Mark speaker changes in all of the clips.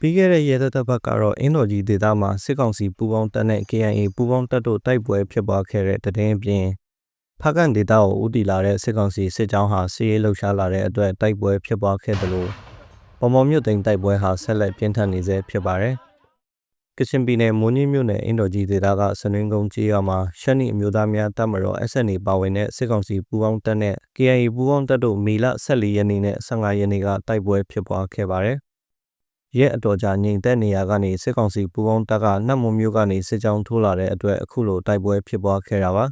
Speaker 1: ပြီးခဲ့တဲ့ရဲတပ်တပ်ဘက်ကတော့အင်းတော်ကြီးဒေသမှာစစ်ကောင်စီပူးပေါင်းတပ်နဲ့ KIA ပူးပေါင်းတပ်တို့တိုက်ပွဲဖြစ်ပွားခဲ့တဲ့တည်င်းအပြင်ဖားကန်ဒေသကိုဦးတည်လာတဲ့စစ်ကောင်စီစစ်ကြောင်းဟာစီးရေးလှုပ်ရှားလာတဲ့အတွက်တိုက်ပွဲဖြစ်ပွားခဲ့တယ်လို့ပေါ်မော်မြို့သိမ်းတိုက်ပွဲဟာဆက်လက်ပြင်းထန်နေဆဲဖြစ်ပါတယ်။ကချင်ပြည်နယ်မွန်ကြီးမြို့နယ်အင်းတော်ကြီးဒေသကစနွင်းကုန်းကြီးရွာမှာရှမ်းနီအမျိုးသားများတပ်မတော် SNA ပါဝင်တဲ့စစ်ကောင်စီပူးပေါင်းတပ်နဲ့ KIA ပူးပေါင်းတပ်တို့မေလ14ရက်နေ့နဲ့15ရက်နေ့ကတိုက်ပွဲဖြစ်ပွားခဲ့ပါတယ်။ ရဲအတော်ကြာငြိမ်သက်နေရကနေစစ်ကောင်စီပူးပေါင်းတပ်ကနှက်မုံမျိုးကနေစစ်ကြောင်းထိုးလာတဲ့အတွက်အခုလိုတိုက်ပွဲဖြစ်ပွားခဲ့တာပါ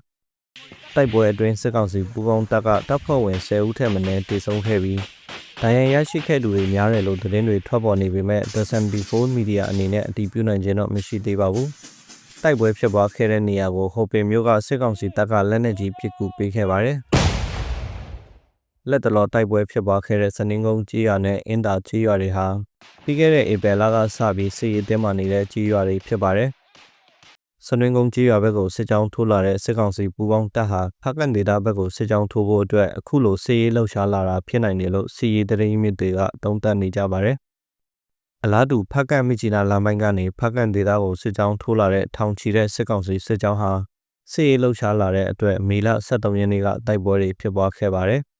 Speaker 1: ။တိုက်ပွဲအတွင်းစစ်ကောင်စီပူးပေါင်းတပ်ကတပ်ဖွဲ့ဝင်10ဦးထက်မနည်းတေဆုံးခဲ့ပြီးဒဏ်ရာရရှိခဲ့သူတွေများတယ်လို့သတင်းတွေထွက်ပေါ်နေပေမဲ့ The 74 Media အနေနဲ့အတည်ပြုနိုင်ခြင်းတော့မရှိသေးပါဘူး။တိုက်ပွဲဖြစ်ပွားခဲ့တဲ့နေရာကိုဟိုပင်မျိုးကစစ်ကောင်စီတပ်ကလက်နက်ကြီးပစ်ကူပေးခဲ့ပါတယ်။ လက်တလောတိုက်ပွဲဖြစ်ပွားခဲ့တဲ့စနင်းကုန်းကြီးရွာနဲ့အင်းတာကြီးရွာတွေဟာပြီးခဲ့တဲ့ဧပြီလကစပြီးစစ်ရေးတင်းမာနေတဲ့ကြီးရွာတွေဖြစ်ပါတယ်။စနွင်းကုန်းကြီးရွာဘက်ကိုစစ်ကြောင်းထိုးလာတဲ့စစ်ကောင်စီပူးပေါင်းတပ်ဟာဖက်ကန်ဒေတာဘက်ကိုစစ်ကြောင်းထိုးဖို့အတွက်အခုလိုစစ်ရေးလှုပ်ရှားလာတာဖြစ်နိုင်တယ်လို့စစ်ရေးတရင်မြစ်တွေကတုံ့တက်နေကြပါတယ်။အလားတူဖက်ကန်မိချီနာလမ်းပိုင်းကနေဖက်ကန်ဒေတာကိုစစ်ကြောင်းထိုးလာတဲ့ထောင်ချီတဲ့စစ်ကောင်စီစစ်ကြောင်းဟာစစ်ရေးလှုပ်ရှားလာတဲ့အတွက်မေလ23ရက်နေ့ကတိုက်ပွဲတွေဖြစ်ပွားခဲ့ပါတယ်။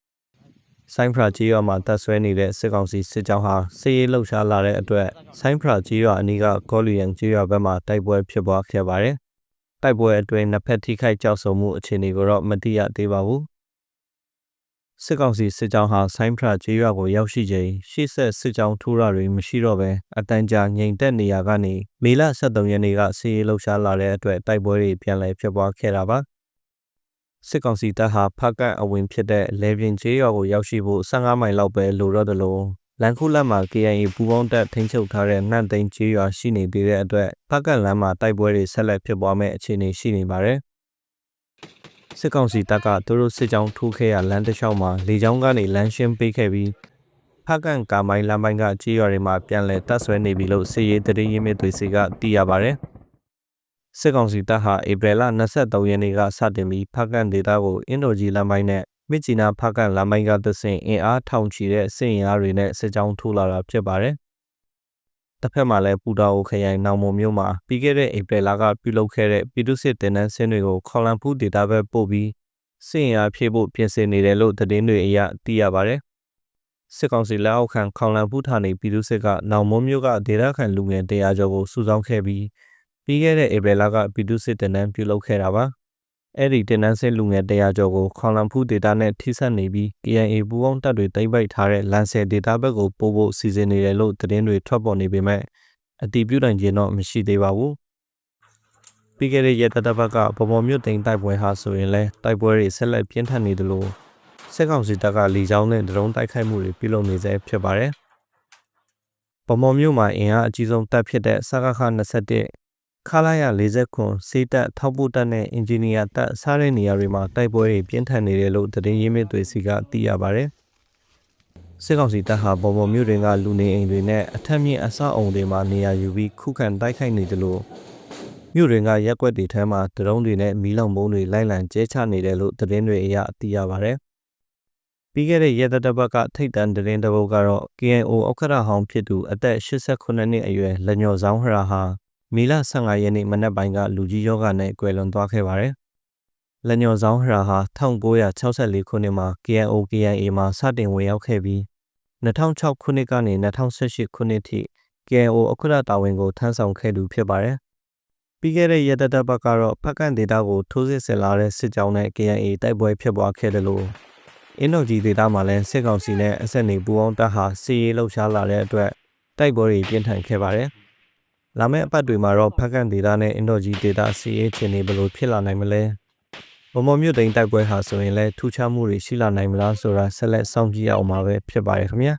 Speaker 1: ဆိုင်းဖရာကြီးရွာမှာတပ်ဆွဲနေတဲ့စစ်ကောင်စီစစ်ကြောင်းဟာစစ်ရေးလှုပ်ရှားလာတဲ့အတွက်ဆိုင်းဖရာကြီးရွာအနီးကကောလီယန်ကြီးရွာဘက်မှာတိုက်ပွဲဖြစ်ပွားခဲ့ပါတယ်။တိုက်ပွဲအတွင်းနှစ်ဖက်ထိခိုက်ကြောက်ဆုံမှုအခြေအနေကိုတော့မသိရသေးပါဘူး။စစ်ကောင်စီစစ်ကြောင်းဟာဆိုင်းဖရာကြီးရွာကိုရောက်ရှိချိန်ရှေ့ဆက်စစ်ကြောင်းထိုးတာတွေမရှိတော့ဘဲအတန်ကြာငြိမ်သက်နေရကနေမေလ23ရက်နေ့ကစစ်ရေးလှုပ်ရှားလာတဲ့အတွက်တိုက်ပွဲတွေပြန်လည်ဖြစ်ပွားခဲ့တာပါ။ စစ်ကောင်စီတပ်ဟာဖကတ်အဝင်ဖြစ်တဲ့လေပြင်းကျေးရွာကိုရောက်ရှိဖို့15မိုင်လောက်ပဲလိုတော့တယ်လို့လန်ခုလက်မှာ KIA ပူပေါင်းတပ်ထိန်းချုပ်ထားတဲ့နှံ့သိန်းကျေးရွာရှိနေသေးတဲ့အတွက်ဖကတ်လမ်းမှာတိုက်ပွဲတွေဆက်လက်ဖြစ်ပွားမဲ့အခြေအနေရှိနေပါတယ်။စစ်ကောင်စီတပ်ကသူတို့စစ်ကြောင်းထိုးခဲ့ရလမ်းတစ်လျှောက်မှာလေကြောင်းကနေလမ်းရှင်းပေးခဲ့ပြီးဖကန်ကာမိုင်းလမ်းပိုင်းကကြေးရွာတွေမှာပြန်လည်တပ်ဆွဲနေပြီလို့စစ်ရေးတရေရင်းမြစ်တွေစီကသိရပါတယ်။ စစ်ကောင်စီတပ်ဟာဧပြီလ23ရက်နေ့ကစတင်ပြီးဖကန်ဒေတာကိုအင်ဒိုဂျီလမ်းပိုင်းနဲ့မြစ်ချီနာဖကန်လမ်းပိုင်းကသဆင်အင်အားထောင်ချီတဲ့စစ်အင်အားတွေနဲ့စစ်ကြောင်းထိုးလာတာဖြစ်ပါတယ်။တစ်ဖက်မှာလည်းပူတာအိုခရိုင်နောင်မုံမြို့မှာပြီးခဲ့တဲ့ဧပြီလကပြုလုပ်ခဲ့တဲ့ပြည်သူ့စစ်တင်နန်းစင်းတွေကိုခေါလန်ဖူးဒေတာဘက်ပို့ပြီးစစ်အင်အားဖြည့်ဖို့ပြင်ဆင်နေတယ်လို့သတင်းတွေအရသိရပါတယ်။စစ်ကောင်စီလက်အောက်ခံခေါလန်ဖူးဌာနေပြည်သူ့စစ်ကနောင်မုံမြို့ကဒေတာခံလူငယ်တရားကျော်ကိုစုဆောင်းခဲ့ပြီး ပြီးခဲ့တဲ့ဧပြီလကပြည်သူ့စစ်တင်နန်းပြုလုပ်ခဲ့တာပါအဲ့ဒီတင်နန်းစစ်လူငယ်တရားကျော်ကိုခေါလန်ဖူးဒေတာနဲ့ထိစပ်နေပြီး KNA ပူးပေါင်းတပ်တွေတိုက်ပိုက်ထားတဲ့လန်ဆယ်ဒေတာဘက်ကိုပို့ဖို့စီစဉ်နေတယ်လို့သတင်းတွေထွက်ပေါ်နေပေမဲ့အတည်ပြုနိုင်ခြင်းတော့မရှိသေးပါဘူးပြီးခဲ့တဲ့ရက်တတဘက်ကဗမော်မြို့တိန်တိုက်ပွဲဟာဆိုရင်လည်းတိုက်ပွဲတွေဆက်လက်ပြင်းထန်နေတယ်လို့စစ်ကောင်စီတပ်ကလီကြောင်းနဲ့ဒရုန်းတိုက်ခိုက်မှုတွေပြုလုပ်နေဆဲဖြစ်ပါတယ်ဗမော်မြို့မှာအင်အားအကြီးဆုံးတပ်ဖြစ်တဲ့စကခ21 ခလာရ40ခွန်စေးတက်ထောက်ပို့တက်နဲ့အင်ဂျင်နီယာတက်စားတဲ့နေရာတွေမှာတိုက်ပွဲတွေပြင်းထန်နေတယ်လို့သတင်းရင်းမြစ်တွေစီကသိရပါဗျ။စစ်ကောင်စီတပ်ဟာပုံပုံမြို့တွင်ကလူနေအိမ်တွေနဲ့အထက်မြင့်အဆောက်အုံတွေမှာနေရာယူပြီးခုခံတိုက်ခိုက်နေတယ်လို့မြို့တွင်ကရက်ွက်တွေထဲမှာဒရုန်းတွေနဲ့မီးလောင်ပုံးတွေလိုက်လံကျဲချနေတယ်လို့သတင်းတွေအရသိရပါဗျ။ပြီးခဲ့တဲ့ရက်တတပတ်ကထိတ်တန့်သတင်းတပုတ်ကတော့ KNO ဥက္ကဋ္ဌဟောင်းဖြစ်သူအသက်89နှစ်အရွယ်လက်ညော်ဆောင်ဟရာဟာ မေလ15ရက်နေ့မနက်ပိုင်းကလူကြီးယောဂနဲ့ကွယ်လွန်သွားခဲ့ပါတယ်။လက်ညော်ဆောင်ဟရာဟာ1964ခုနှစ်မှာ KNO KNA မှာစတင်ဝင်ရောက်ခဲ့ပြီး2006ခုနှစ်ကနေ2018ခုနှစ်ထိ KNO အခုရတာဝန်ကိုထမ်းဆောင်ခဲ့သူဖြစ်ပါတယ်။ပြီးခဲ့တဲ့ရက်တပတ်ကတော့ဖက်ကန်ဒေတာကိုထိုးစစ်ဆင်လာတဲ့စစ်ကြောင်းနဲ့ KNA တိုက်ပွဲဖြစ်ပွားခဲ့တယ်လို့အင်းတော်ကြီးဒေတာမှာလည်းစစ်ကောင်စီနဲ့အဆက်နေပူအောင်တပ်ဟာစီရေးလှုပ်ရှားလာတဲ့အတွက်တိုက်ပွဲတွေပြင်းထန်ခဲ့ပါတယ်။ လာမယ့်အပတ်တွေမှာတော့ဖက်ကန်ဒေတာနဲ့အင်ဒိုဂျီဒေတာစီရေးချင်နေဘလို့ဖြစ်လာနိုင်မလဲမမော်မြို့တိန်တိုက်ပွဲဟာဆိုရင်လည်းထူးခြားမှုတွေရှိလာနိုင်မလားဆိုတာဆက်လက်စောင့်ကြည့်ရအောင်ပါပဲဖြစ်ပါတယ်ခင်ဗျာ